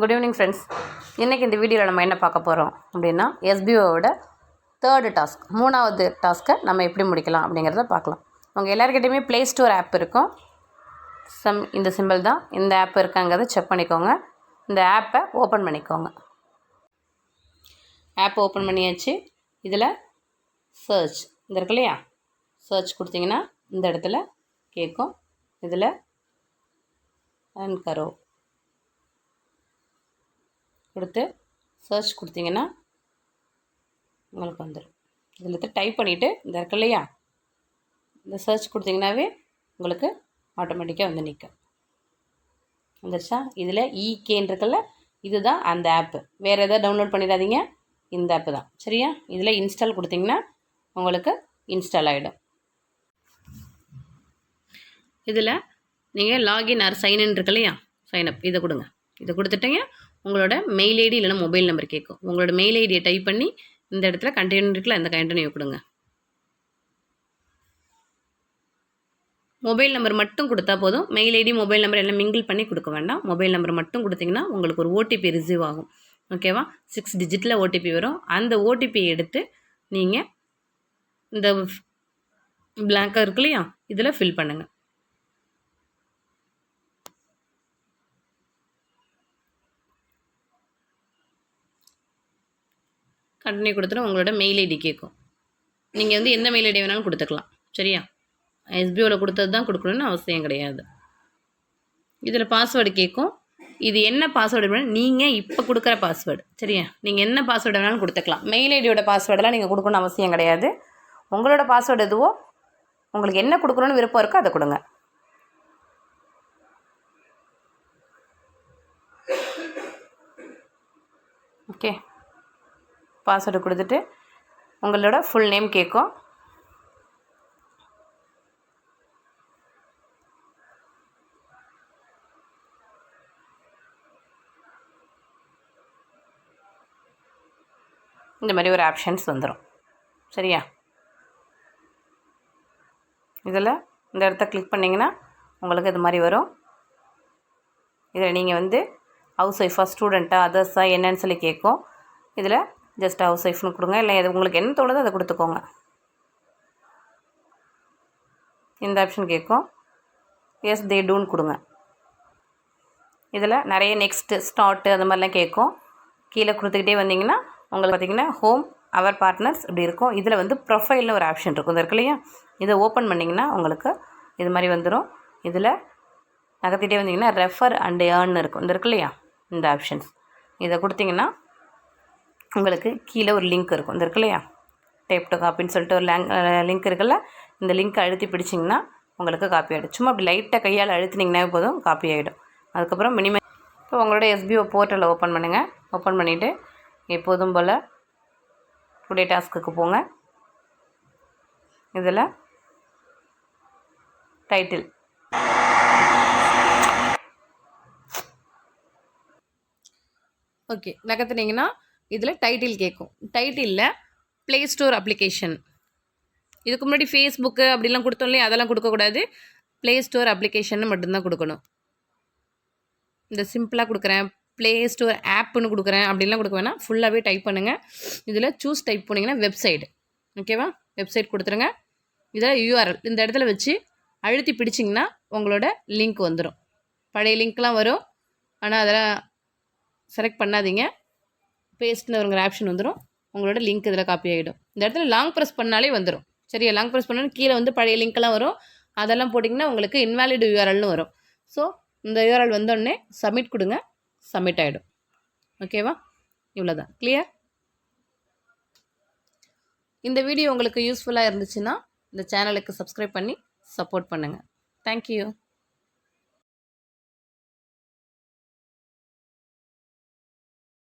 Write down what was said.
Good evening friends இன்றைக்கி இந்த வீடியோவில் நம்ம என்ன பார்க்க போகிறோம் அப்படின்னா எஸ்பிஓவோட தேர்டு டாஸ்க் மூணாவது டாஸ்க்கை நம்ம எப்படி முடிக்கலாம் அப்படிங்கிறத பார்க்கலாம். உங்கள் எல்லாருக்கிட்டையுமே ப்ளே ஸ்டோர் ஆப் இருக்கும். சம் இந்த சிம்பிள் தான். இந்த ஆப் இருக்காங்கிறத செக் பண்ணிக்கோங்க. இந்த ஆப்பை ஓப்பன் பண்ணிக்கோங்க. ஆப் ஓப்பன் பண்ணியாச்சு. இதில் சர்ச் இந்த இருக்கு இல்லையா? சர்ச் கொடுத்தீங்கன்னா இந்த இடத்துல கேட்கும். இதில் அண்ட் கரோ கொடுத்து சர்ச் கொடுத்தீங்கன்னா உங்களுக்கு வந்துடும் இதில் டைப் பண்ணிவிட்டு இந்த இருக்கு இல்லையா? இந்த சர்ச் கொடுத்தீங்கன்னாவே உங்களுக்கு ஆட்டோமேட்டிக்காக வந்து நிற்கும். வந்துருச்சா? இதில் இகேன்னு இருக்குல்ல இதுதான் அந்த ஆப்பு வேறு எதாவது டவுன்லோட் பண்ணிடாதீங்க. இந்த ஆப்பு தான். சரியா? இதில் இன்ஸ்டால் கொடுத்தீங்கன்னா உங்களுக்கு இன்ஸ்டால் ஆகிடும் இதில் நீங்கள் லாகின் ஆர் சைன்இன் இருக்கு இல்லையா? சைன்அப் இதை கொடுங்க. இதை கொடுத்துட்டீங்க. உங்களோட மெயில் ஐடி இல்லைன்னா மொபைல் நம்பர் கேட்கும். உங்களோட மெயில் ஐடியை டைப் பண்ணி இந்த இடத்துல கண்டெய்னர் இருக்குல்ல அந்த கண்டெய்னர் கொடுங்க. மொபைல் நம்பர் மட்டும் கொடுத்தா போதும். மெயில் ஐடி மொபைல் நம்பர் எல்லாம் மிங்கிள் பண்ணி கொடுக்க வேண்டாம். மொபைல் நம்பர் மட்டும் கொடுத்தீங்கன்னா உங்களுக்கு ஒரு ஓடிபி ரிசீவ் ஆகும். ஓகேவா சிக்ஸ் டிஜிட்டில் ஓடிபி வரும். அந்த ஓடிபி எடுத்து நீங்கள் இந்த பிளாங்காக இருக்கு இல்லையா? இதில் ஃபில் பண்ணுங்கள் கண்டினியூ கொடுத்துட்டு உங்களோட மெயில் ஐடி கேட்கும் நீங்கள் வந்து எந்த மெயில் ஐடி வேணாலும் கொடுத்துக்கலாம். சரியா? எஸ்பிஓவில் கொடுத்தது தான் கொடுக்கணும்னு அவசியம் கிடையாது. இதில் பாஸ்வேர்டு கேட்கும் இது என்ன பாஸ்வேர்டு நீங்கள் இப்போ கொடுக்குற பாஸ்வேர்டு சரியா? நீங்கள் என்ன பாஸ்வேர்டு வேணாலும் கொடுத்துக்கலாம். மெயில் ஐடியோட பாஸ்வேர்டெல்லாம் நீங்கள் கொடுக்கணும்னு அவசியம் கிடையாது. உங்களோட பாஸ்வேர்டு எதுவோ உங்களுக்கு என்ன கொடுக்கணும்னு விருப்பம் இருக்கோ அதை கொடுங்க. ஓகே பாஸ்வேர்டு கொடுத்துட்டு உங்களோட ஃபுல் நேம் கேட்கும் இந்த மாதிரி ஒரு ஆப்ஷன்ஸ் வந்துடும் சரியா? இதில் இந்த இடத்த கிளிக் பண்ணிங்கன்னா உங்களுக்கு இது மாதிரி வரும். இதில் நீங்கள் வந்து ஹவுஸ் ஒய்ஃபாக ஸ்டூடெண்ட்டாக அதர்ஸாக என்னன்னு சொல்லி கேட்கும். இதில் ஜஸ்ட் ஹவுஸ் ஒய்ஃப்னு கொடுங்க. இல்லை எது உங்களுக்கு என்ன தோணுதோ அதை கொடுத்துக்கோங்க. இந்த ஆப்ஷன் கேட்கும் எஸ் தே டூன்னு கொடுங்க. இதில் நிறைய நெக்ஸ்ட்டு ஸ்டார்ட்டு அந்த மாதிரிலாம் கேட்கும் கீழே கொடுத்துக்கிட்டே வந்தீங்கன்னா உங்களுக்கு பார்த்திங்கன்னா ஹோம் அவர் பார்ட்னர்ஸ் இப்படி இருக்கும். இதில் வந்து ப்ரொஃபைல்னு ஒரு ஆப்ஷன் இருக்கும். இந்த இருக்கு இல்லையா? இதை ஓப்பன் பண்ணிங்கன்னா உங்களுக்கு இது மாதிரி வந்துடும் இதில் நகர்த்திட்டே வந்தீங்கன்னா ரெஃபர் அண்ட் ஏர்ன் இருக்கும். இந்த இருக்கு இல்லையா? இந்த ஆப்ஷன்ஸ் இதை கொடுத்தீங்கன்னா உங்களுக்கு கீழே ஒரு லிங்க் இருக்கும். இந்த இருக்கு இல்லையா? டேப் டு காப்பின்னு சொல்லிட்டு ஒரு லேங் லிங்க் இருக்குல்ல? இந்த லிங்க் அழுத்தி பிடிச்சிங்கன்னா உங்களுக்கு காப்பி ஆகிடும் சும்மா அப்படி லைட்டாக கையால் அழுத்தினீங்கன்னா போதும் காப்பி ஆகிடும் அதுக்கப்புறம் மினிமம் இப்போ உங்களோட எஸ்பிஓ போர்ட்டலை ஓப்பன் பண்ணுங்கள் ஓப்பன் பண்ணிவிட்டு எப்போதும் போல் டுடே டாஸ்க்குக்கு போங்க. இதில் டைட்டில் ஓகே நகர்த்துனீங்கன்னா இதில் டைட்டில் கேட்கும் டைட்டிலில் ப்ளே ஸ்டோர் அப்ளிகேஷன் இதுக்கு முன்னாடி ஃபேஸ்புக்கு அப்படிலாம் கொடுத்தோம் இல்லையா? அதெல்லாம் கொடுக்கக்கூடாது. ப்ளே ஸ்டோர் அப்ளிகேஷன் மட்டும்தான் கொடுக்கணும். இந்த சிம்பிளாக கொடுக்குறேன். ப்ளே ஸ்டோர் ஆப்புன்னு கொடுக்குறேன் அப்படிலாம் கொடுக்க வேணாம். ஃபுல்லாகவே டைப் பண்ணுங்கள் இதில் சூஸ் டைப் பண்ணிங்கன்னா வெப்சைட் ஓகேவா வெப்சைட் கொடுத்துருங்க. இதில் யூஆர்எல் இந்த இடத்துல வச்சு அழுத்தி பிடிச்சிங்கன்னா உங்களோட லிங்க் வந்துடும் பழைய லிங்க்லாம் வரும். ஆனால் அதெல்லாம் செலக்ட் பண்ணாதீங்க. பேஸ்ட்னு வருங்கிற ஆப்ஷன் வந்துடும் உங்களோட லிங்க் இதில் காப்பி ஆகிடும் இந்த இடத்துல லாங் ப்ரெஸ் பண்ணாலே வந்துடும் சரியா? லாங் ப்ரெஸ் பண்ணாலும் கீழே வந்து பழைய லிங்க்லாம் வரும். அதெல்லாம் போட்டிங்கன்னா உங்களுக்கு இன்வாலிட் யூஆர்எல்னு வரும். ஸோ இந்த யூஆர்எல் வந்தோடனே சப்மிட் கொடுங்க. சப்மிட் ஆகிடும் ஓகேவா இவ்வளோ தான் கிளியர் இந்த வீடியோ உங்களுக்கு யூஸ்ஃபுல்லாக இருந்துச்சுன்னா இந்த சேனலுக்கு சப்ஸ்கிரைப் பண்ணி சப்போர்ட் பண்ணுங்கள் தேங்க்யூ